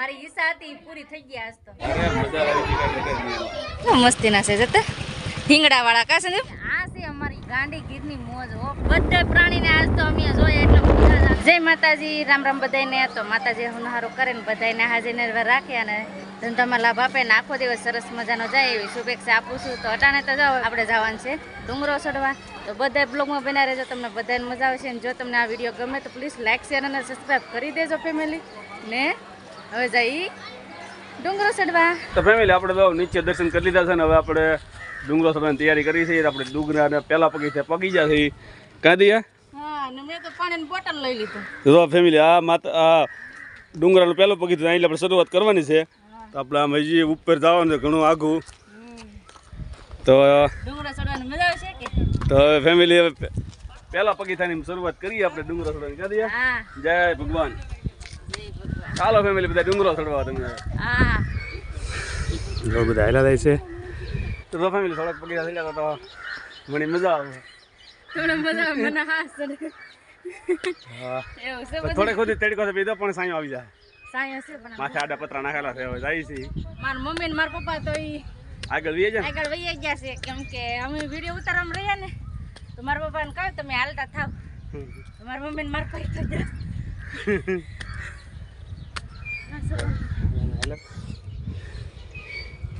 મારી ઈચ્છા હતી પૂરી થઈ ગઈ આજ તો. મસ્તી ના. છે જતા? હિંગડા વાળા કા છે આ છે અમારી ગાંડી ગીરની મોજ હો. બધા પ્રાણીને આજ તો અમે જોઈએ એટલે મજા જ આવે. જય માતાજી રામ રામ બધાને તો માતાજી હુનહારો કરે ને બધાને હાજરને રાખે અને ધંધામાં લાભ આપે ને આખો દિવસ સરસ મજાનો જાય એવી શુભેચ્છા આપું છું. તો અટાણે તો જાઓ આપણે જવાનું છે ડુંગરો ચડવા. તો બધા બ્લોગમાં બના રહેજો તમને બધાને મજા આવશે. અને જો તમને આ વીડિયો ગમે તો પ્લીઝ લાઇક શેર અને સબસ્ક્રાઈબ કરી દેજો ફેમિલી ને. હવે જઈ. ડુંગરો ચડવા. તો ફેમિલી આપણે તો નીચે દર્શન કરી લીધા છે ને હવે આપણે ડુંગરો ચડવાની તૈયારી કરી છે. આપણે ડુંગરા પહેલા પગી છે પગી જા છે. કાં દઈએ હા? ને મેં તો પાણીની બોટલ લઈ લીધું. તો ફેમિલી આ માતા આ ડુંગરાનું પહેલો પગી અહીં આપણે શરૂઆત કરવાની છે. તો આપણે આમ હજી ઉપર જવાનું છે ઘણું આઘું તો ડુંગરા ચડવાની મજા આવશે કે? તો હવે ફેમિલી હવે પહેલા પગીથાની શરૂઆત કરીએ આપણે ડુંગરા ચડવાની. કાં દઈએ હા. જય ભગવાન. ચાલો ફેમિલી બધા ડુંગરો ચડવા તમે હા બધા હેલા થાય છે. તો ફેમિલી થોડાક પગીરા થઈ ગયા તો મને મજા આવે. થોડો મજા આવે, મને હાસ ચડે. હા. એવું છે તો બીજો પણ સાંયો આવી જાય. સાયન્સ છે પણ માથે આડા પતરા નાખેલા છે હવે જાય છે. મારા મમ્મી ને મારા પપ્પા તો ઈ આગળ વીએ જાય આગળ વહી ગયા છે કેમ કે અમે વીડિયો ઉતારવામાં રહ્યા ને તો મારા પપ્પાને કહ્યું તમે હાલતા થાવ. મારા મમ્મી ને મારા પપ્પા તો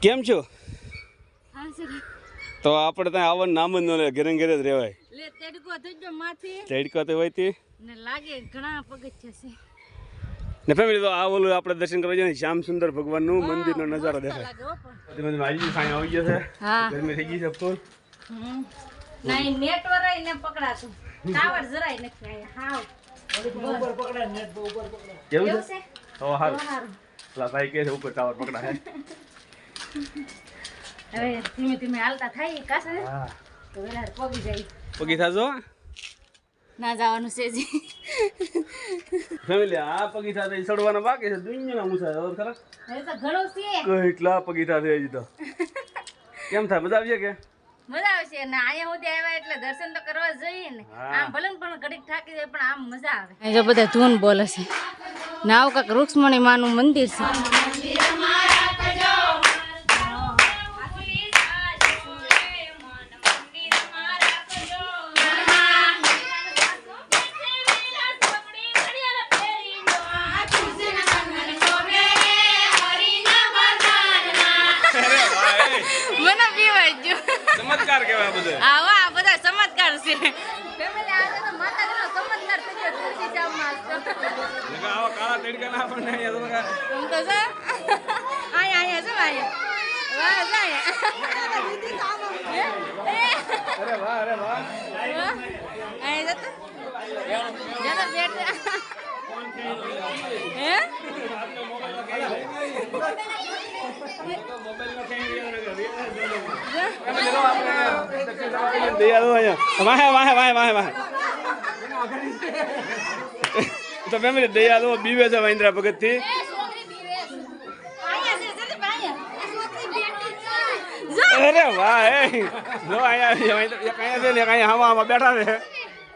કેમ છો? તો આપણે ત્યાં આવવાનું નામ જ ન લે ઘરે ઘરે જ રહેવાય. લે તેડકો તો હોય તે. ને લાગે ઘણા પગથિયા છે ને ફેમિલી તો આ ઓલું આપણે દર્શન કરવા જઈએ શ્યામ સુંદર ભગવાનનું મંદિરનો નજારો દેખાય. લાગે ધીમે ધીમે આવી ગયો છે. ગરમી થઈ ગઈ છે ફૂલ ને પકડાતું. ટાવર જરાય નથી તો હારું. લા ભાઈ કે છે ઉપર ટાવર પકડા હે હવે ધીમે ધીમે હાલતા થાય કાસે તો વેલા પગી જાય પગી થાજો ના જવાનું છે જી ફેમિલી આ પગી સાથે ચડવાના બાકી છે દુનિયાના મૂસા ખબર ખરા હવે તો ઘણો છે કેટલા પગી સાથે હજી તો કેમ થાય મજા આવશે કે મજા આવશે ને આયા સુધી આવ્યા એટલે દર્શન તો કરવા જોઈએ ને. આમ ભલે પણ ઘડીક થાકી જાય પણ આમ મજા આવે જો બધા ધૂન બોલે છે ને કાક રૂક્ષ્મણી માનું મંદિર છે ચમત્કાર કેવાય બધું. આવો છે. ફેમિલી આજે તો માતાજીનો ચમત્કાર થઈ ગયો તુલસી જામમાં આજ તો. આવા કાળા તડકા ના આપણને અહીંયા તો કાંઈ- તો છે. અહીંયા અહીંયા છે અહીંયા? વાહ જાય અરે વાહ અરે વાહ. અહીંયા જતો. જતો બેઠા હે તો ફેમિલી દયા બીવે છે મહેન્દ્રા ભગતથી અરે વાહ એ જો અહીંયા અહીંયા છે ને અહીંયા હવામાં બેઠા છે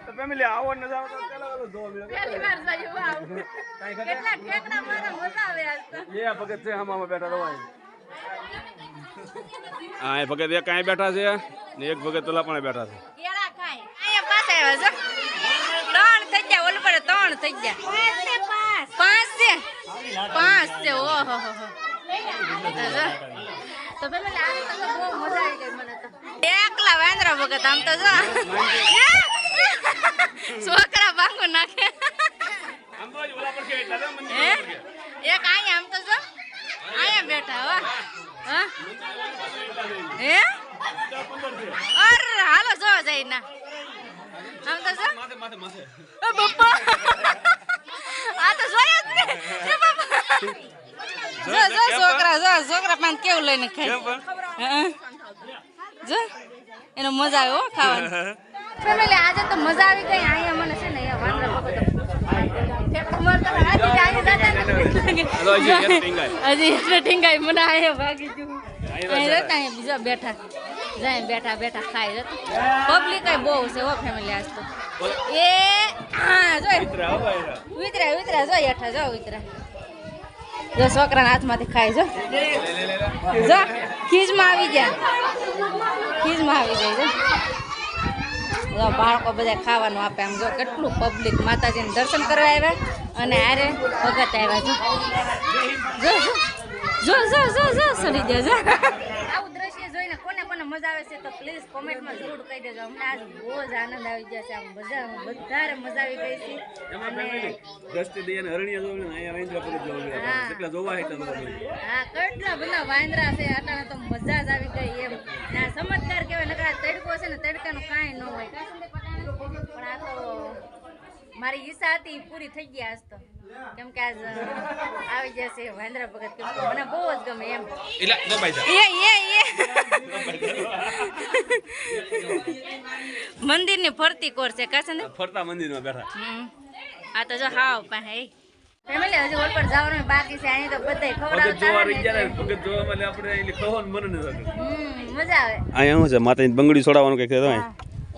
તો ફેમિલી આવો નજારો હા એ ભગત એક અહીંયા બેઠા છે ને એક ભગત પેલા પણ બેઠા છે. ત્રણ થઈ ગયા ઓલું પર ત્રણ થઈ ગયા. પાંચ છે પાંચ? છે ઓહો હો હો. તો પેલા લાગે તો તો બહુ મજા આવી ગઈ મને તો. એકલા વાંદરા ભગત આમ તો જો. છોકરા ભાંગો નાખે. હે? એક અહીંયા આમ તો જો. અહીંયા બેઠા હો. હા? હે? અરે હાલો જો જઈ ના આમ તો જો. ઓ બપ્પા આ તો જોયા જ ને. એ બપ્પા જો જો છોકરા જો છોકરા પાન કેવું લઈને ખાય. હા? જો એનો મજા આવ્યો હો ખાવાની. ફેમિલી આજે તો મજા આવી ગઈ. અહીંયા મને છે ને અહીંયા વાંદરા ભગત ઉમર તો આજે જ અહીંયા દાદા હાલો, હજી. એટલે ટીંગાઈ મને અહીંયા ભાગી ગયું. અહીંયા બીજા બેઠા. જાય બેઠા બેઠા ખાઈ જતા પબ્લિક બહુ છે હો ફેમિલી આજ તો. એ હા જો ઉતરા ઉતરા જો હેઠા જો ઉતરા જો છોકરાના હાથમાંથી ખાય જો. જો ખીજમાં આવી ગયા. ખીજમાં આવી જાય જો. બાળકો બધા ખાવાનું આપે. આમ જો કેટલું પબ્લિક માતાજીને દર્શન કરવા આવ્યા અને આરે ભગત આવ્યા. જો જો જો જો જો જો સરી ગયા આવું દ્રશ્ય જોઈને કોને કોને મજા આવે છે તો પ્લીઝ કોમેન્ટમાં જરૂર કહી દેજો. અમને આજ બહુ જ આનંદ આવી ગયા છે. આમ બધા વધારે મજા આવી ગઈ છે. અને દ્રષ્ટિ દઈ હરણિયા જોવે અહીંયા વેન્દ્રા પગત જોવે કેટલા જોવા હેઠળ હા કેટલા બધા વાંદરા છે. અટાણે તો મજા જ આવી ગઈ એમ. ને આ ચમત્કાર કહેવાય નકર આ તડકો છે ને તડકાનું કાંઈ ન હોય? પણ આ તો મારી ઈચ્છા હતી પૂરી થઈ ગયા આજ તો. કેમ કે આજ આવી જશે વાંદરા ભગત કેમ મને બહુ જ ગમે એમ. એટલે ન ફરતી કોર છે કાશે સંદીપ ફરતા મંદિરમાં બેઠા. આ તો જો હાવ પાસે ફેમિલી હજુ પર જવાનું બાકી છે અહીં તો બધાય ને ભગત જોવા આપણે ખવાનું મન ન થતું. હમ મજા આવે. અહીંયા શું છે માતાની બંગડી છોડાવવાનું કંઈક છે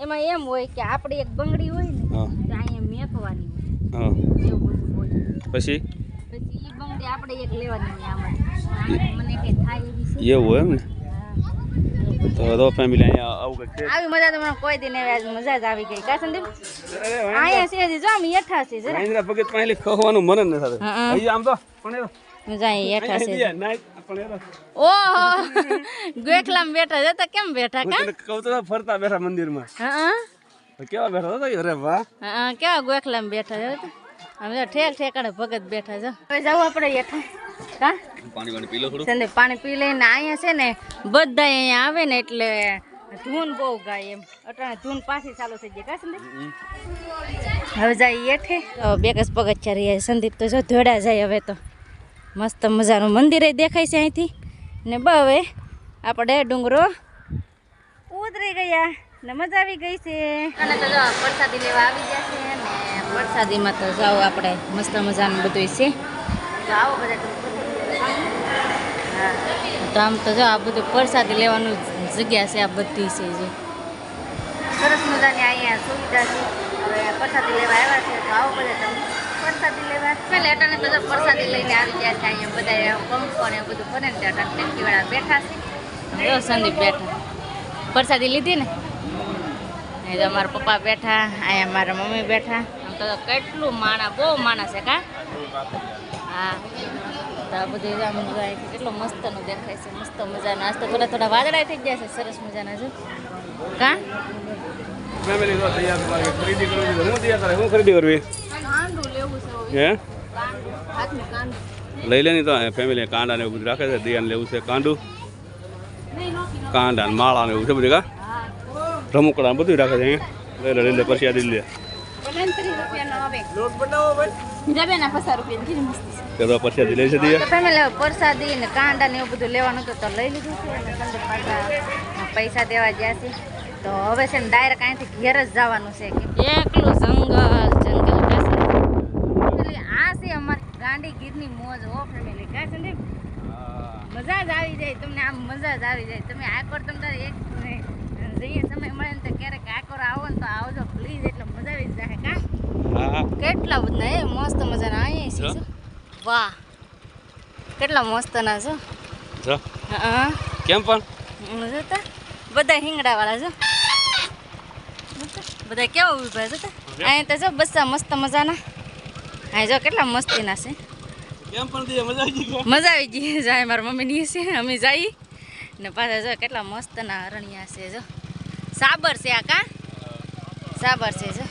એમાં એમ હોય કે આપણી એક બંગડી હોય ને તો અહીંયા મેકવાની હોય. હા. એવું બધું હોય. પછી? પછી એ બંગડી આપણે એક લેવાની હોય આમાં. મને કઈ થાય એવી એમ ને. તો તો ફેમિલી અહીંયા આવું છે. આવી મજા તમને કોઈ દી નહીં આજ મજા જ આવી ગઈ. કા સંદીપ? અહીંયા છે જો આમ યઠા છે જરા. મહેન્દ્ર ભગત પાસે ખવાનું મન ન થતું. હા, હા. આમ તો પણ મજા અહીં યઠા છે. ઓહો. ગોખલામાં બેઠા છે. તો કેમ બેઠા કા? કહું તો ફરતા બેઠા મંદિરમાં. હા કેવા બેઠા હતા અરે વાહ. હા કેવા ગોખલામ બેઠા છે? અમે ઠેક ઠેકાણે ભગત બેઠા છે. હવે જાવ આપણે યઠા કા પાણી પાણી પી લો થોડું. સંદીપ પાણી પી લઈને અહીંયા છે ને બધા અહીંયા આવે ને એટલે ધૂન બહુ ગાય એમ. અટાણે ધૂન પાછી ચાલુ થઈ જાય કા સંદીપ? હવે જાય એઠે તો બે કસ પગથિયા રહ્યા સંદીપ તો જો ધોડા જાય હવે તો. મસ્ત મજાનું મંદિરે દેખાય છે અહીંથી. ને બ હવે આપણે ડુંગરો ઉતરી ગયા ને મજા આવી ગઈ છે. અને તો જો પ્રસાદી લેવા આવી ગયા છે ને પ્રસાદીમાં તો જાઓ આપણે. મસ્ત મજાનું બધું છે. તો આવો બધા તો આમ તો જો આ બધું પ્રસાદી લેવાનું જગ્યા છે આ બધી છે જે. સરસ મજાની અહીંયા સુવિધા છે. હવે પ્રસાદી લેવા આવ્યા છે તો આવો બધા તમે. પ્રસાદી લેવા. પહેલા અટાણે તો પ્રસાદી લઈને આવી ગયા છે અહીંયા બધા પંખો ને બધું કરે ને ત્યાં અટાણે ટેન્કીવાળા બેઠા છે. જો સંદીપ બેઠા. પ્રસાદી લીધી ને? અહીં તો મારા પપ્પા બેઠા અહીંયા મારા મમ્મી બેઠા. આમ તો કેટલું માણા બહુ માણસ છે કા? હા. તો આ બધું આમ કેટલો મસ્તનું દેખાય છે. મસ્ત મજાના આજ તો થોડા થોડા વાદળા થઈ ગયા છે. સરસ મજાના જો કા? લઈ લે તો ફેમિલી કાંડા ને એવું બધું રાખે છે. દિયાને લેવું છે કાંડું. કાંડા ને માળા ને એવું છે બધું કા? હા. રમકડા બધું રાખે છે અહીંયા. લઈ લે લઈ લે પછી આ દિલ્હી લે. ત્રીસ રૂપિયાનો આવે. જબેના પચાસ રૂપિયા મસ્ત કે તો પછી લઈ તો ફેમિલી પ્રસાદી ને કાંડા ને એવું બધું લેવાનું હતું તો લઈ લીધું છે પૈસા દેવા ગયા છે. તો હવે છે ને ડાયરેક્ટ અહીંથી ઘેર જ જવાનું છે કે એકલું જંગલ જંગલ આ છે અમારી ગાંડી ગીરની મોજ હો ફેમિલી કા સંદીપ મજા જ આવી જાય તમને આમ મજા જ આવી જાય. તમે આકોર તમને એક જઈએ સમય મળે ને તો ક્યારેક આકોર આવો ને તો આવજો પ્લીઝ એટલે મજા આવી જાય. કા? કેટલા બધા એ મસ્ત મજાના અહીંયા છે. જો. વાહ. કેટલા મસ્ત ના છો. જો. હા. કેમ પણ? જોતા. બધા હિંગડા વાળા છો? બધા કેવા ઊભા જોતા. અહીંયા તો જો બસ્સા મસ્ત મજાના. અહીં જો કેટલા મસ્તીના છે. કેમ પણ મજા આવી ગઈ? મજા આવી ગઈ. જાય મારા મમ્મીની છે. અમે જઈ. ને પાછા જો કેટલા મસ્તના અરણ્યા છે જો. સાબર છે આ કા? સાબર. છે જો. મસ્ત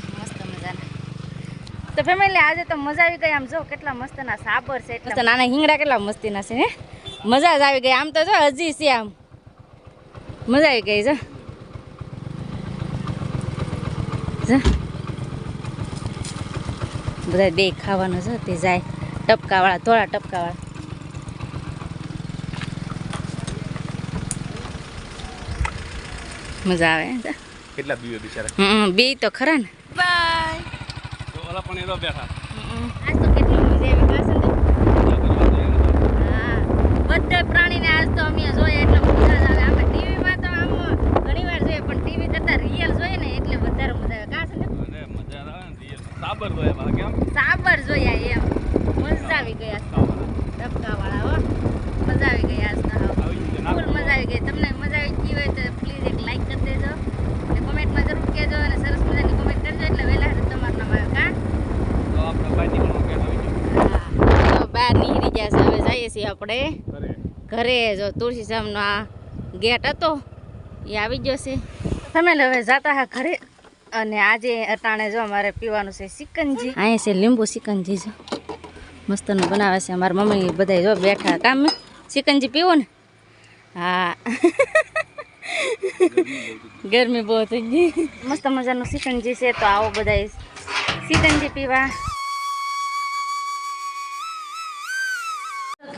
તો ફેમિલી આજે તો મજા આવી ગઈ. આમ જો કેટલા મસ્તના સાબર છે એટલે નાના હિંગડા કેટલા મસ્તીના છે હે? મજા જ આવી ગઈ. આમ તો જો હજી છે આમ. મજા આવી ગઈ જો. જો. બધા બે ખાવાનું છે તે જાય. ટપકાવાળા થોડા ટપકાવાળા. મજા આવે કેટલા બીવે બિચારા? હમ બે તો ખરા ને. બાય તો પણ એ તો બેઠા આજ તો કેટલી મજા આવી બધા પ્રાણીને આજ તો અમે જોઈએ એટલે મજા જ આવે આપણે ટીવીમાં તો આમ ઘણી વાર જોઈએ પણ ટીવી કરતાં રિયલ જોઈએ ને એટલે વધારે મજા આવે કાસન અને મજા આવે ને દિયા સાબર તો એમાં કેમ સાબર જોયા એમ મજા આવી ગયા ધબકાવા હા, તો બહાર નીકળી ગયા છે હવે જઈએ છીએ આપણે ઘરે. જો તુલસી સામનો આ ગેટ હતો એ આવી ગયો છે. તમે હવે જતા હા ઘરે. અને આજે અટાણે જો અમારે પીવાનું છે સિકંજી. અહીંયા છે લીંબુ સિકંજી જો. મસ્તનું બનાવે છે અમારા મમ્મી બધા જો બેઠા કામ. ચિકનજી પીવો ને? હા. ગરમી બહુ થઈ ગઈ. મસ્ત મજાનું ચિકનજી છે તો આવો બધા ચિકનજી પીવા.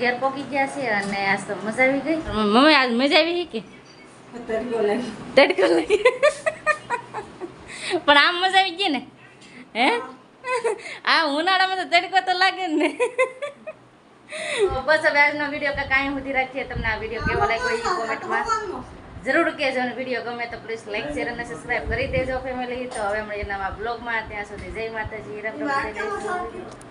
ઘેર પોકી ગયા છે અને આજ તો મજા આવી ગઈ. મમ્મી આજ મજા આવી કે? તડકો લાગી પણ આમ મજા આવી ગઈ ને? હે? આ ઉનાળામાં તો તડકો તો લાગે જ ને. બસ હવે આજનો વીડિયો કે કાંઈ સુધી રાખીએ. તમને આ વીડિયો કેવો લાગ્યો એ કોમેન્ટમાં જરૂર કહેજો અને વીડિયો ગમે તો પ્લીઝ લાઈક શેર અને સબસ્ક્રાઈબ કરી દેજો ફેમિલી તો હવે મળીએ નવા બ્લોગમાં ત્યાં સુધી જય માતાજી. રામ રામ.